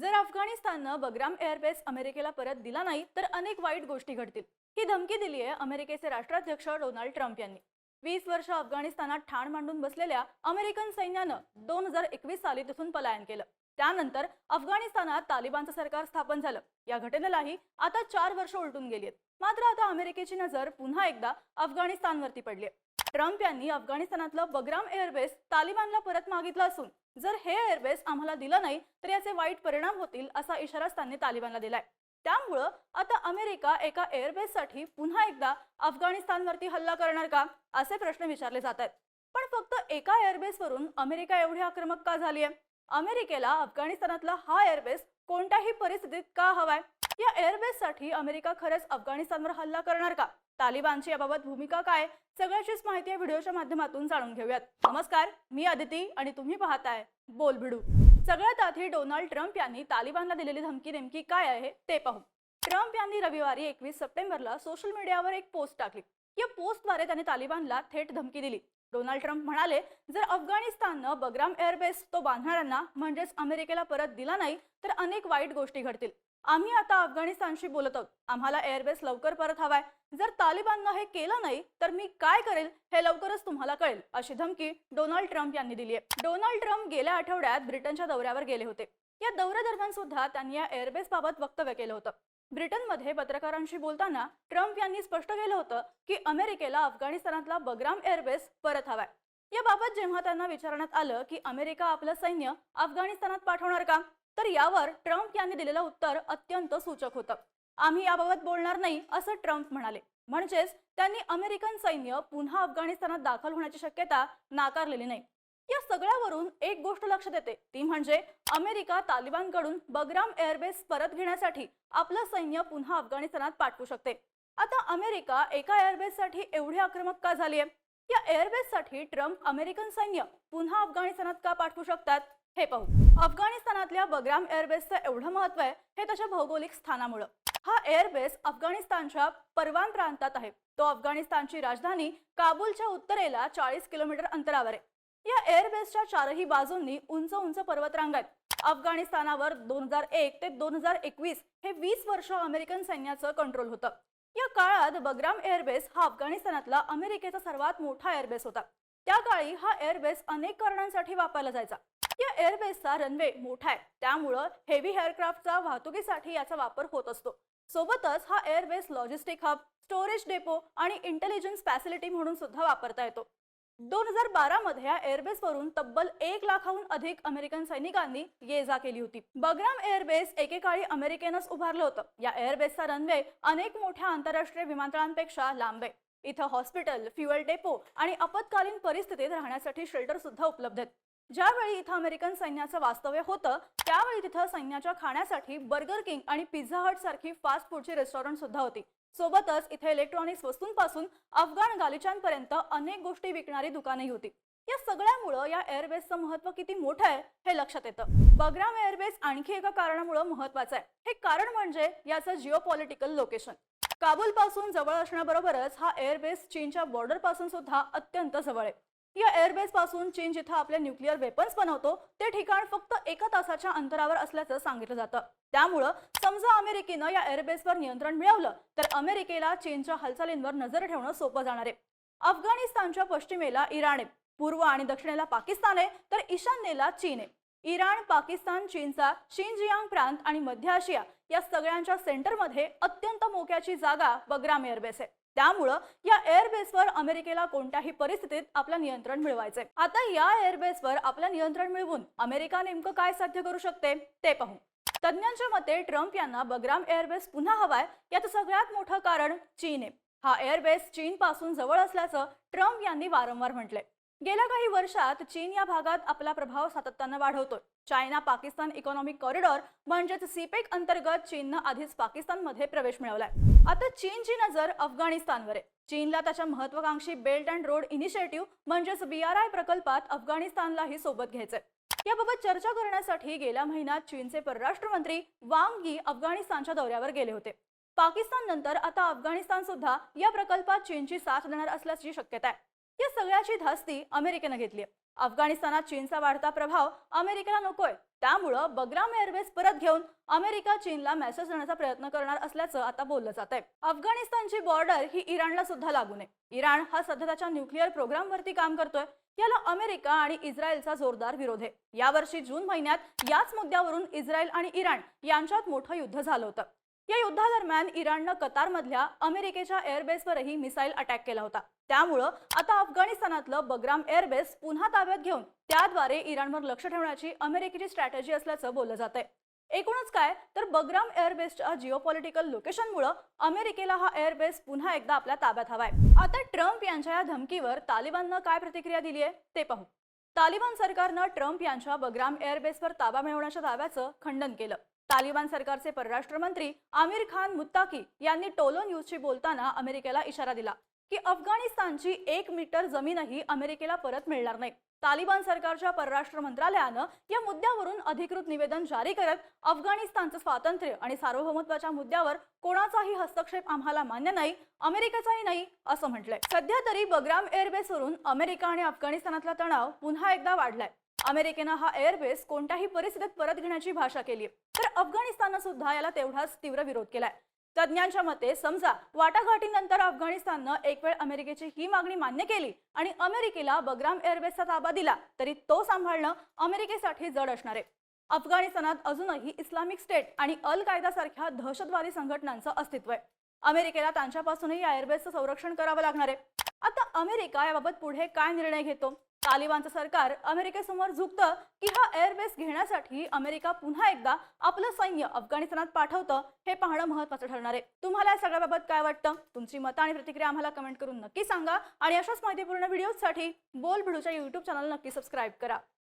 जर अफगाणिस्ताननं बग्राम एअरबेस अमेरिकेला परत दिला नाही तर अनेक वाईट गोष्टी घडतील. ही धमकी दिली आहे अमेरिकेचे राष्ट्राध्यक्ष डोनाल्ड ट्रम्प यांनी. वीस वर्ष अफगाणिस्तानात ठाण मांडून बसलेल्या अमेरिकन सैन्यानं दोन हजार एकवीस साली तिथून पलायन केलं. त्यानंतर अफगाणिस्तानात तालिबानचं सरकार स्थापन झालं. या घटनेलाही आता चार वर्ष उलटून गेली आहेत मात्र आता अमेरिकेची नजर पुन्हा एकदा अफगाणिस्तानवरती पडली आहे ट्रम्प यांनी अफगाणिस्तानातलं बग्राम एअरबेस तालिबानला परत मागितलं असून जर हे एअरबेस आम्हाला दिलं नाही तर याचे वाईट परिणाम होतील असा इशाराच त्यांनी तालिबानला दिलाय. त्यामुळं आता अमेरिका एका एअरबेससाठी पुन्हा एकदा अफगाणिस्तानवरती हल्ला करणार का असे प्रश्न विचारले जात आहेत. पण फक्त एका एअरबेसवरून अमेरिका एवढी आक्रमक का झाली आहे अमेरिकेला अफगाणिस्तानातला हा एअरबेस कोणत्याही परिस्थितीत का हवाय? या एअरबेससाठी अमेरिका खरंच अफगाणिस्तानवर हल्ला करणार का? तालिबानची याबाबत भूमिका काय? सगळ्याचीच माहिती या व्हिडिओच्या माध्यमातून जाणून घेऊयात. नमस्कार मी अदिती आणि तुम्ही पाहताय बोल भिडू सगळ्यात आधी डोनाल्ड ट्रम्प यांनी तालिबानला दिलेली धमकी नेमकी काय आहे ते पाहू. ट्रम्प यांनी रविवारी एकवीस सप्टेंबरला सोशल मीडियावर एक पोस्ट टाकली. या पोस्टद्वारे त्यांनी तालिबानला थेट धमकी दिली. डोनाल्ड ट्रम्प म्हणाले जर अफगाणिस्ताननं बग्राम एअरबेस तो बांधणाऱ्यांना म्हणजेच अमेरिकेला परत दिला नाही तर अनेक वाईट गोष्टी घडतील. आम्ही आता अफगाणिस्तानशी बोलत आहोत. आम्हाला एअरबेस लवकर परत हवाय. जर तालिबाननं हे केलं नाही तर मी काय करेल हे लवकरच तुम्हाला कळेल अशी धमकी डोनाल्ड ट्रम्प यांनी दिली आहे. डोनाल्ड ट्रम्प गेल्या आठवड्यात ब्रिटनच्या दौऱ्यावर गेले होते. या दौऱ्यादरम्यान सुद्धा त्यांनी या एअरबेस बाबत वक्तव्य केलं होतं. ब्रिटनमध्ये पत्रकारांशी बोलताना ट्रम्प यांनी स्पष्ट केलं होतं की अमेरिकेला अफगाणिस्तानातला बग्राम एअरबेस परत हवाय. याबाबत जेव्हा त्यांना विचारण्यात आलं की अमेरिका आपलं सैन्य अफगाणिस्तानात पाठवणार का? तर यावर ट्रम्प यांनी दिलेलं उत्तर अत्यंत सूचक होतं. आम्ही याबाबत बोलणार नाही असं ट्रम्प म्हणाले. म्हणजेच त्यांनी अमेरिकन सैन्य पुन्हा अफगाणिस्तानात दाखल होण्याची शक्यता नाकारलेली नाही. या सगळ्यावरून एक गोष्ट लक्षात येते ती म्हणजे अमेरिका तालिबानकडून बगराम एअरबेस परत घेण्यासाठी आपलं सैन्य पुन्हा अफगाणिस्तानात पाठवू शकते. आता अमेरिका एका एअरबेससाठी एवढी आक्रमक का झाली आहे या एअरबेससाठी ट्रम्प अमेरिकन सैन्य पुन्हा अफगाणिस्तानात का पाठवू शकतात? हे पाहू. अफगाणिस्तानातल्या बग्राम एअरबेसचं एवढं महत्त्व आहे हे त्याच्या भौगोलिक स्थानामुळं. हा एअरबेस अफगाणिस्तानच्या परवान प्रांतात आहे. तो अफगाणिस्तानची राजधानी काबूलच्या उत्तरेला चाळीस किलोमीटर अंतरावर आहे. या एअरबेसच्या चारही बाजूंनी उंच उंच पर्वतरांग आहेत. अफगाणिस्तानावर दोन हजार एक ते दोन हजार एकवीस हे वीस वर्ष अमेरिकन सैन्याचं कंट्रोल होतं. या काळात बग्राम एअरबेस हा अफगाणिस्तानातला अमेरिकेचा सर्वात मोठा एअरबेस होता. त्या काळी हा एअरबेस अनेक कारणांसाठी वापरला जायचा. या एअरबेसचा रनवे मोठा आहे. त्यामुळं हेवी एअरक्राफ्टचा वाहतुकीसाठी याचा वापर होत असतो. सोबतच हा airbase logistic hub storage depot आणि इंटेलिजन्स फॅसिलिटी म्हणून सुद्धा वापरता येतो. दोन हजार बारा मध्ये या एअरबेसवरून तब्बल एक लाखाहून अधिक अमेरिकन सैनिकांनी ये जा केली होती. बग्राम एअरबेस एकेकाळी अमेरिकेनंच उभारलं होतं. या एअरबेसचा रनवे अनेक मोठ्या आंतरराष्ट्रीय विमानतळांपेक्षा लांब आहे. इथं हॉस्पिटल फ्युअल डेपो आणि आपत्कालीन परिस्थितीत राहण्यासाठी शेल्टर सुद्धा उपलब्ध आहेत. ज्यावेळी इथं अमेरिकन सैन्याचं वास्तव्य होतं त्यावेळी तिथं सैन्याच्या खाण्यासाठी बर्गर किंग आणि पिझ्झा हट सारखी फास्ट फूडची रेस्टॉरंट सुद्धा होती. सोबतच इथे इलेक्ट्रॉनिक्स वस्तूंपासून अफगाण गालिचांपर्यंत अनेक गोष्टी विकणारी दुकानेही होती. या सगळ्यामुळं या एअरबेसचं महत्त्व किती मोठं आहे हे लक्षात येतं. बग्राम एअरबेस आणखी एका कारणामुळं महत्वाचं आहे. हे कारण म्हणजे याचं जिओपॉलिटिकल लोकेशन काबूलपासून जवळ असण्याबरोबरच हा एअरबेस चीनच्या बॉर्डरपासून सुद्धा अत्यंत जवळ आहे. या एअरबेस पासून चीन जिथं आपले न्यूक्लिअर वेपन्स बनवतो ते ठिकाण फक्त एका तासाच्या अंतरावर असल्याचं सांगितलं जातं. त्यामुळं समजा अमेरिकेनं या एअरबेसवर नियंत्रण मिळवलं तर अमेरिकेला चीनच्या हालचालींवर नजर ठेवणं सोपं जाणार आहे. अफगाणिस्तानच्या पश्चिमेला इराण आहे. पूर्व आणि दक्षिणेला पाकिस्तान आहे तर ईशान्येला चीन आहे. इराण पाकिस्तान चीनचा शिनजियांग प्रांत आणि मध्य आशिया या सगळ्यांच्या सेंटरमध्ये अत्यंत मोक्याची जागा बग्राम एअरबेस आहे. त्यामुळं या एअरबेसवर अमेरिकेला कोणत्याही परिस्थितीत आपलं नियंत्रण मिळवायचंय. आता या एअरबेसवर आपलं नियंत्रण मिळवून अमेरिका नेमकं काय साध्य करू शकते ते पाहू. तज्ज्ञांच्या मते ट्रम्प यांना बग्राम एअरबेस पुन्हा हवाय याचं सगळ्यात मोठं कारण चीन आहे. हा एअरबेस चीन पासून जवळ असल्याचं ट्रम्प यांनी वारंवार म्हटलंय. गेल्या काही वर्षात चीन या भागात आपला प्रभाव सातत्यानं वाढवतोय. चायना पाकिस्तान इकॉनॉमिक कॉरिडॉर म्हणजेच सीपेक अंतर्गत चीननं आधीच पाकिस्तानमध्ये प्रवेश मिळवलाय. आता चीनची नजर अफगाणिस्तानवर आहे. चीनला त्याच्या महत्वाकांक्षी बेल्ट अँड रोड इनिशिएटिव्ह म्हणजेच बी आर आय प्रकल्पात अफगाणिस्तानलाही सोबत घ्यायचंय. याबाबत चर्चा करण्यासाठी गेल्या महिन्यात चीनचे परराष्ट्र मंत्री वांग यी अफगाणिस्तानच्या दौऱ्यावर गेले होते. पाकिस्तान नंतर आता अफगाणिस्तान सुद्धा या प्रकल्पात चीनची साथ देणार असल्याची शक्यता आहे. या सगळ्याची धास्ती अमेरिकेनं घेतली अफगाणिस्तानात चीनचा वाढता प्रभाव अमेरिकेला नकोय. त्यामुळं बग्राम एअरबेस परत घेऊन अमेरिका चीनला मेसेज देण्याचा प्रयत्न करणार असल्याचं आता बोललं जात आहे अफगाणिस्तानची बॉर्डर ही इराणला सुद्धा लागू नये. इराण हा सध्या त्याच्या न्यूक्लिअर प्रोग्रामवरती काम करतोय. याला अमेरिका आणि इस्रायलचा जोरदार विरोध आहे. यावर्षी जून महिन्यात याच मुद्द्यावरून इस्रायल आणि इराण यांच्यात मोठं युद्ध झालं होतं. या युद्धादरम्यान इराणनं कतारमधल्या अमेरिकेच्या एअरबेसवरही मिसाईल अटॅक केला होता. त्यामुळं आता अफगाणिस्तानातलं बग्राम एअरबेस पुन्हा ताब्यात घेऊन त्याद्वारे इराणवर लक्ष ठेवण्याची अमेरिकेची स्ट्रॅटेजी असल्याचं बोललं जात आहे एकूणच काय तर बग्राम एअरबेसच्या जिओपॉलिटिकल लोकेशनमुळं अमेरिकेला हा एअरबेस पुन्हा एकदा आपल्या ताब्यात हवाय. आता ट्रम्प यांच्या या धमकीवर तालिबाननं काय प्रतिक्रिया दिली आहे ते पाहू. तालिबान सरकारनं ट्रम्प यांच्या बग्राम एअरबेसवर ताबा मिळवण्याच्या दाव्याचं खंडन केलं. तालिबान सरकारचे परराष्ट्र मंत्री आमिर खान मुत्ताकी यांनी टोलो न्यूजशी बोलताना अमेरिकेला इशारा दिला की अफगाणिस्तानची एक मीटर जमीनही अमेरिकेला परत मिळणार नाही. तालिबान सरकारच्या परराष्ट्र मंत्रालयानं या मुद्द्यावरून अधिकृत निवेदन जारी करत अफगाणिस्तानचं स्वातंत्र्य आणि सार्वभौमत्वाच्या मुद्द्यावर कोणाचाही हस्तक्षेप आम्हाला मान्य नाही अमेरिकेचाही नाही असं म्हटलंय. सध्या तरी बग्राम एअरबेसवरून अमेरिका आणि अफगाणिस्तानातला तणाव पुन्हा एकदा वाढलाय. अमेरिकेनं हा एअरबेस कोणत्याही परिस्थितीत परत घेण्याची भाषा केली तर अफगाणिस्ताननं सुद्धा याला तेवढाच तीव्र विरोध केलाय. तज्ज्ञांच्या मते समजा वाटाघाटीनंतर अफगाणिस्ताननं एक वेळ अमेरिकेची ही मागणी मान्य केली आणि अमेरिकेला बग्राम एअरबेसचा ताबा दिला तरी तो सांभाळणं अमेरिकेसाठी जड असणार आहे. अफगाणिस्तानात अजूनही इस्लामिक स्टेट आणि अल कायदा सारख्या दहशतवादी संघटनांचं अस्तित्व आहे. अमेरिकेला त्यांच्यापासूनही या एअरबेसचं संरक्षण करावं लागणार आहे. आता अमेरिका याबाबत पुढे काय निर्णय घेतो? तालिबानचं सरकार अमेरिकेसमोर झुकतं की हा एअरबेस घेण्यासाठी अमेरिका पुन्हा एकदा आपलं सैन्य अफगाणिस्तानात पाठवतं हे पाहणं महत्वाचं ठरणार आहे. तुम्हाला या सगळ्याबाबत काय वाटतं? तुमची मतं आणि प्रतिक्रिया आम्हाला कमेंट करून नक्की सांगा. आणि अशाच माहितीपूर्ण व्हिडिओसाठी बोल भिडूच्या युट्यूब चॅनल नक्की सबस्क्राईब करा.